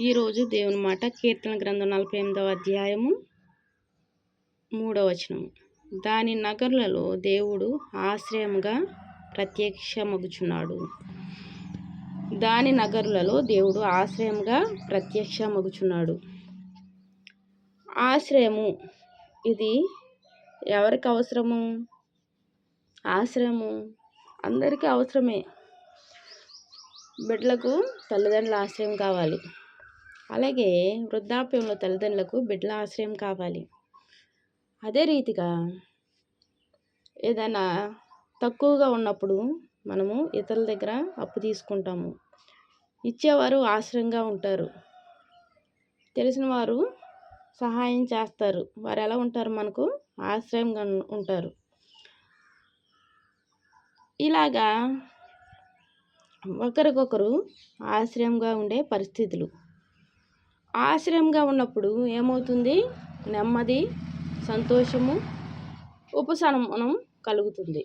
ఈరోజు దేవుని మాట కీర్తన గ్రంథం నలభై ఎనిమిదవ అధ్యాయము మూడవ దాని నగరులలో దేవుడు ఆశ్రయముగా ప్రత్యక్షమగుచున్నాడు. దాని నగరులలో దేవుడు ఆశ్రయముగా ప్రత్యక్షమగుచున్నాడు. ఆశ్రయము ఇది ఎవరికి అవసరము? ఆశ్రయము అందరికీ అవసరమే. బిడ్డలకు తల్లిదండ్రుల ఆశ్రయం కావాలి. అలాగే వృద్ధాప్యంలో తల్లిదండ్రులకు బిడ్డల ఆశ్రయం కావాలి. అదే రీతిగా ఏదైనా తక్కువగా ఉన్నప్పుడు మనము ఇతరుల దగ్గర అప్పు తీసుకుంటాము. ఇచ్చేవారు ఆశ్రయంగా ఉంటారు. తెలిసిన వారు సహాయం చేస్తారు. వారు ఎలా ఉంటారు మనకు? ఆశ్రయంగా ఉంటారు. ఇలాగా ఒకరికొకరు ఆశ్రయంగా ఉండే పరిస్థితులు. ఆశ్రయంగా ఉన్నప్పుడు ఏమవుతుంది? నెమ్మది సంతోషము ఉపశమనం కలుగుతుంది.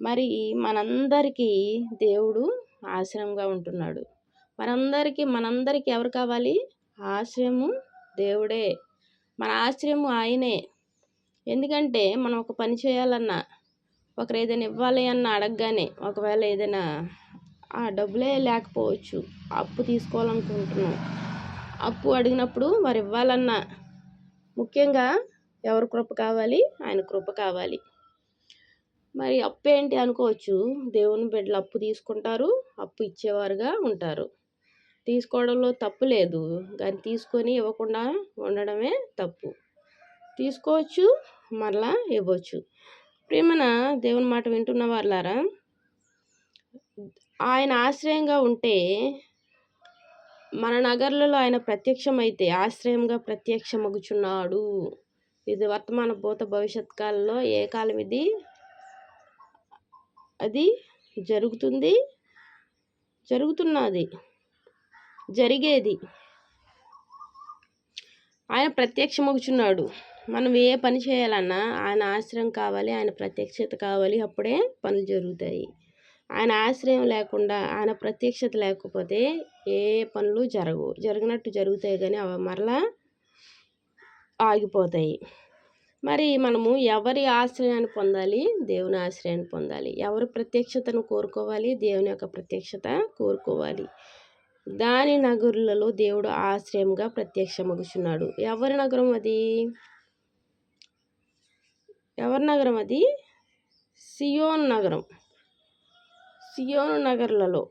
మరి మనందరికీ దేవుడు ఆశ్రయంగా ఉంటున్నాడు. మనందరికీ మనందరికీ ఎవరు కావాలి? ఆశ్రయము దేవుడే. మన ఆశ్రయము ఆయనే. ఎందుకంటే మనం ఒక పని చేయాలన్నా ఒకరు ఏదైనా ఇవ్వాలి అన్న అడగగానే ఒకవేళ ఏదైనా ఆ డబ్బులే లేకపోవచ్చు అప్పు తీసుకోవాలనుకుంటున్నాం. అప్పు అడిగినప్పుడు మరి ఇవ్వాలన్నా ముఖ్యంగా ఎవరి కృప కావాలి? ఆయన కృప కావాలి. మరి అప్పు ఏంటి అనుకోవచ్చు. దేవుని బిడ్డలు అప్పు తీసుకుంటారు. అప్పు ఇచ్చేవారుగా ఉంటారు. తీసుకోవడంలో తప్పు లేదు. కానీ తీసుకొని ఇవ్వకుండా ఉండడమే తప్పు. తీసుకోవచ్చు మరలా ఇవ్వచ్చు. ప్రేమన దేవుని మాట వింటున్న వాళ్ళారా ఆయన ఆశ్రయంగా ఉంటే మన నగర్లలో ఆయన ప్రత్యక్షమైతే ఆశ్రయంగా ప్రత్యక్షమగుచున్నాడు. ఇది వర్తమాన భూత భవిష్యత్ కాలంలో ఏ కాలం ఇది? అది జరుగుతుంది జరుగుతున్నది జరిగేది. ఆయన ప్రత్యక్షమగుచున్నాడు. మనం ఏ పని చేయాలన్నా ఆయన ఆశ్రయం కావాలి ఆయన ప్రత్యక్షత కావాలి అప్పుడే పనులు జరుగుతాయి. ఆయన ఆశ్రయం లేకుండా ఆయన ప్రత్యక్షత లేకపోతే ఏ పనులు జరగవు. జరిగినట్టు జరుగుతాయి కానీ అవి మరలా ఆగిపోతాయి. మరి మనము ఎవరి ఆశ్రయాన్ని పొందాలి? దేవుని ఆశ్రయాన్ని పొందాలి. ఎవరి ప్రత్యక్షతను కోరుకోవాలి? దేవుని యొక్క ప్రత్యక్షత కోరుకోవాలి. దాని నగరులలో దేవుడు ఆశ్రయంగా ప్రత్యక్షమగుచున్నాడు. ఎవరి నగరం అది? ఎవరి నగరం అది? సియోన్ నగరం. సియోను నగర్లలో.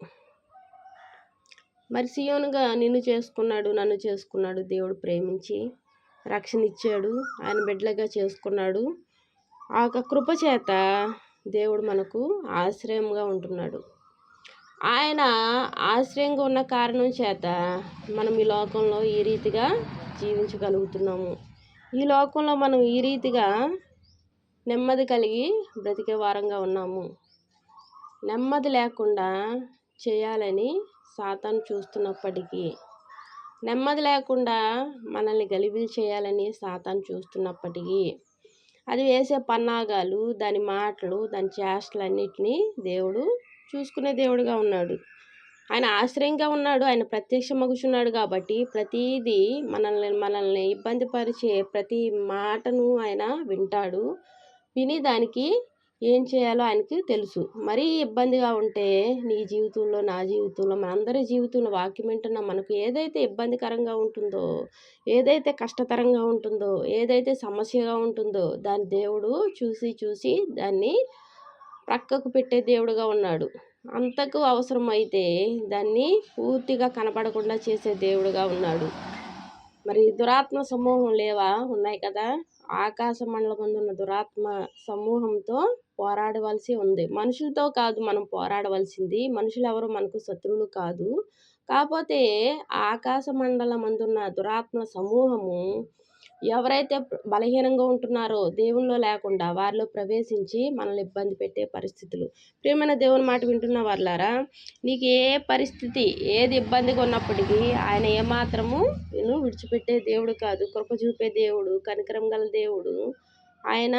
మరి సియోనుగా నిన్ను చేసుకున్నాడు నన్ను చేసుకున్నాడు దేవుడు ప్రేమించి రక్షణ ఇచ్చాడు ఆయన బిడ్డలుగా చేసుకున్నాడు. ఆ కృప చేత దేవుడు మనకు ఆశ్రయంగా ఉంటున్నాడు. ఆయన ఆశ్రయంగా ఉన్న కారణం చేత మనం ఈ లోకంలో ఈ రీతిగా జీవించగలుగుతున్నాము. ఈ లోకంలో మనం ఈ రీతిగా నెమ్మది కలిగి బ్రతికే వారంగా ఉన్నాము. నెమ్మది లేకుండా చేయాలని సాతాను చూస్తున్నప్పటికీ నెమ్మది లేకుండా మనల్ని గలిబిలి చేయాలని సాతాను చూస్తున్నప్పటికీ అది వేసే పన్నాగాలు దాని మాటలు దాని చేష్టలన్నిటినీ దేవుడు చూసుకునే దేవుడుగా ఉన్నాడు. ఆయన ఆశ్రయంగా ఉన్నాడు ఆయన ప్రత్యక్ష మగుచున్నాడు కాబట్టి ప్రతీది మనల్ని మనల్ని ఇబ్బంది పరిచే ప్రతి మాటను ఆయన వింటాడు. విని దానికి ఏం చేయాలో ఆయనకి తెలుసు. మరీ ఇబ్బందిగా ఉంటే నీ జీవితంలో నా జీవితంలో మనందరి జీవితంలో వాక్యం వింటున్న మనకు ఏదైతే ఇబ్బందికరంగా ఉంటుందో ఏదైతే కష్టతరంగా ఉంటుందో ఏదైతే సమస్యగా ఉంటుందో దాని దేవుడు చూసి చూసి దాన్ని ప్రక్కకు పెట్టే దేవుడుగా ఉన్నాడు. అంతకు అవసరమైతే దాన్ని పూర్తిగా కనపడకుండా చేసే దేవుడుగా ఉన్నాడు. మరి దురాత్మ సమూహం లేవా? ఉన్నాయి కదా. ఆకాశ మండలం ఉన్న దురాత్మ సమూహంతో పోరాడవలసి ఉంది. మనుషులతో కాదు మనం పోరాడవలసింది. మనుషులు ఎవరు మనకు శత్రువులు కాదు. కాకపోతే ఆకాశ మండలం అందున్న దురాత్మ సమూహము ఎవరైతే బలహీనంగా ఉంటున్నారో దేవుల్లో లేకుండా వారిలో ప్రవేశించి మనల్ని ఇబ్బంది పెట్టే పరిస్థితులు. ప్రియమైన దేవుని మాట వింటున్న వాళ్ళారా నీకు ఏ పరిస్థితి ఏది ఇబ్బందిగా ఉన్నప్పటికీ ఆయన ఏమాత్రము నేను విడిచిపెట్టే దేవుడు కాదు. కృప చూపే దేవుడు కనికరం గల దేవుడు. ఆయన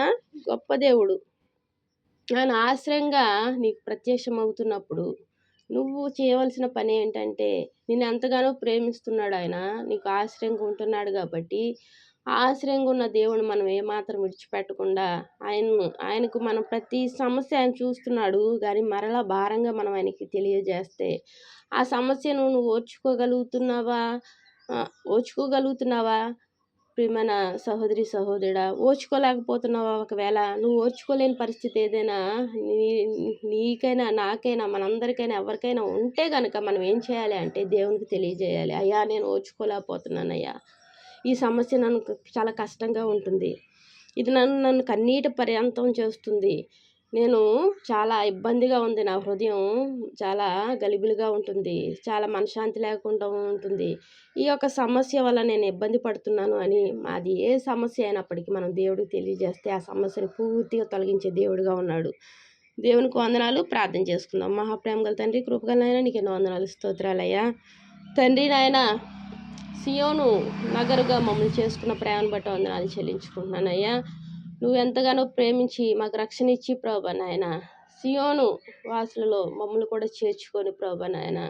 గొప్ప దేవుడు. ఆయన ఆశ్రయంగా నీకు ప్రత్యక్షం అవుతున్నప్పుడు నువ్వు చేయవలసిన పని ఏంటంటే నిన్ను ఎంతగానో ప్రేమిస్తున్నాడు ఆయన నీకు ఆశ్రయంగా ఉంటున్నాడు కాబట్టి ఆ ఆశ్రయంగా ఉన్న దేవుని మనం ఏమాత్రం విడిచిపెట్టకుండా ఆయన ఆయనకు మనం ప్రతి సమస్య ఆయన చూస్తున్నాడు కానీ మరలా భారంగా మనం ఆయనకి తెలియజేస్తే ఆ సమస్యను నువ్వు ఓర్చుకోగలుగుతున్నావా? ఓర్చుకోగలుగుతున్నావా? ప్రియమైన సహోదరి సహోదరుడా ఓర్చుకోలేకపోతున్నావా? ఒకవేళ నువ్వు ఓర్చుకోలేని పరిస్థితి ఏదైనా నీ నీకైనా నాకైనా మనందరికైనా ఎవరికైనా ఉంటే కనుక మనం ఏం చేయాలి అంటే దేవునికి తెలియజేయాలి. అయ్యా నేను ఓర్చుకోలేకపోతున్నానయ్యా. ఈ సమస్య నన్ను చాలా కష్టంగా ఉంటుంది. ఇది నన్ను నన్ను కన్నీటి పర్యంతం చేస్తుంది. నేను చాలా ఇబ్బందిగా ఉంది. నా హృదయం చాలా గలిబిలిగా ఉంటుంది. చాలా మనశ్శాంతి లేకుండా ఉంటుంది. ఈ యొక్క సమస్య వల్ల నేను ఇబ్బంది పడుతున్నాను అని అది ఏ సమస్య అయినప్పటికీ మనం దేవుడికి తెలియజేస్తే ఆ సమస్యను పూర్తిగా తొలగించే దేవుడిగా ఉన్నాడు. దేవునికి వందనాలు. ప్రార్థన చేసుకుందాం. మహాప్రేమ గల తండ్రి కృపగలనైనా నీకు ఎన్నో వందనాలు. స్తోత్రాలయ్యా. తండ్రి నాయన సియోను నగరుగా మమ్మల్ని చేసుకున్న ప్రేమను బట్టి వందనాలు చెల్లించుకుంటున్నానయ్యా. నువ్వు ఎంతగానో ప్రేమించి మాకు రక్షణ ఇచ్చి ప్రభా నాయన. సియోను వాసులలో మమ్మల్ని కూడా చేర్చుకొని ప్రభా నాయన.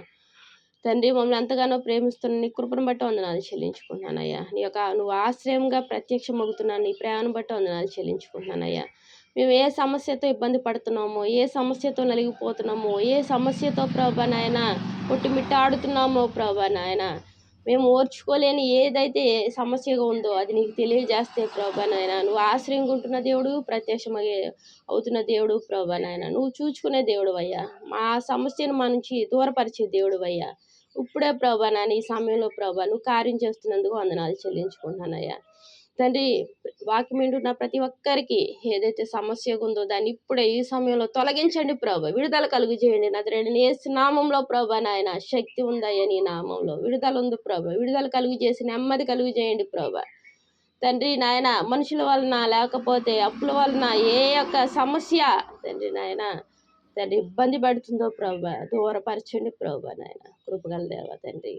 తండ్రి మమ్మల్ని ఎంతగానో ప్రేమిస్తున్న నీ కృపను బట్టి వందనాలు చెల్లించుకుంటున్నానయ్యా. నీ యొక్క నువ్వు ఆశ్రయంగా ప్రత్యక్షమవుతున్నాను నీ ప్రేమను బట్టి వందనాలు చెల్లించుకుంటున్నానయ్యా. మేము ఏ సమస్యతో ఇబ్బంది పడుతున్నామో ఏ సమస్యతో నలిగిపోతున్నామో ఏ సమస్యతో ప్రభా నాయన కొట్టుమిట్టాడుతున్నామో ప్రభా నాయన. మేము ఓర్చుకోలేని ఏదైతే సమస్యగా ఉందో అది నీకు తెలియజేస్తే ప్రభా నాయన. నువ్వు ఆశ్రయంగా ఉంటున్న దేవుడు ప్రత్యక్షమయ్యే అవుతున్న దేవుడు ప్రభా నాయన. నువ్వు చూచుకునే దేవుడు అయ్యా మా సమస్యను మా నుంచి దూరపరిచే దేవుడు అయ్యా ఇప్పుడే ప్రభా నాన్న ఈ సమయంలో ప్రభా నువ్వు కార్యం చేస్తున్నందుకు వందనాలు చెల్లించుకుంటున్నానయ్యా. తండ్రి వాక్యం వింటున్న ప్రతి ఒక్కరికి ఏదైతే సమస్య ఉందో దాన్ని ఇప్పుడే ఈ సమయంలో తొలగించండి ప్రభా. విడుదల కలుగు చేయండి. నదిరేణి ఏసు నామంలో ప్రభా నాయన శక్తి ఉందయ్యా నీ నామంలో. విడుదల ఉంది ప్రభా. విడుదల కలుగు చేసి నెమ్మది కలుగు చేయండి ప్రభా. తండ్రి నాయన మనుషుల వలన లేకపోతే అప్పుల వలన ఏ యొక్క సమస్య తండ్రి నాయన తండ్రి ఇబ్బంది పడుతుందో ప్రభా దూరపరచండి ప్రభా నాయన. కృపగల దేవ తండ్రి.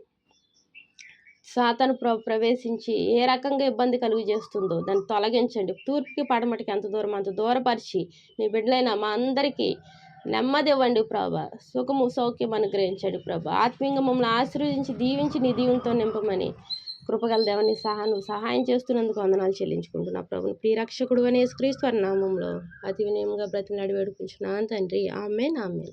సాతను ప్ర ప్రవేశించి ఏ రకంగా ఇబ్బంది కలుగు చేస్తుందో దాన్ని తొలగించండి. తూర్పుకి పడమటికి ఎంత దూరం అంత దూరపరిచి నీ బిడ్డలైన మా అందరికీ నెమ్మది ఇవ్వండి ప్రభా. సుఖము సౌఖ్యం అనుగ్రహించండి ప్రభా. ఆత్మీయంగా మమ్మల్ని ఆశీర్వదించి దీవించి నీ దీవులతో నింపమని కృపగల దేవని సహా నువ్వు సహాయం చేస్తున్నందుకు వందనాలు చెల్లించుకుంటున్నా ప్రభుని ప్రియరక్షకుడు అనే క్రీస్తు నామంలో అతి వినయంగా బ్రతిమలాడి వేడుకుంటున్నాను తండ్రి. ఆమె ఆమె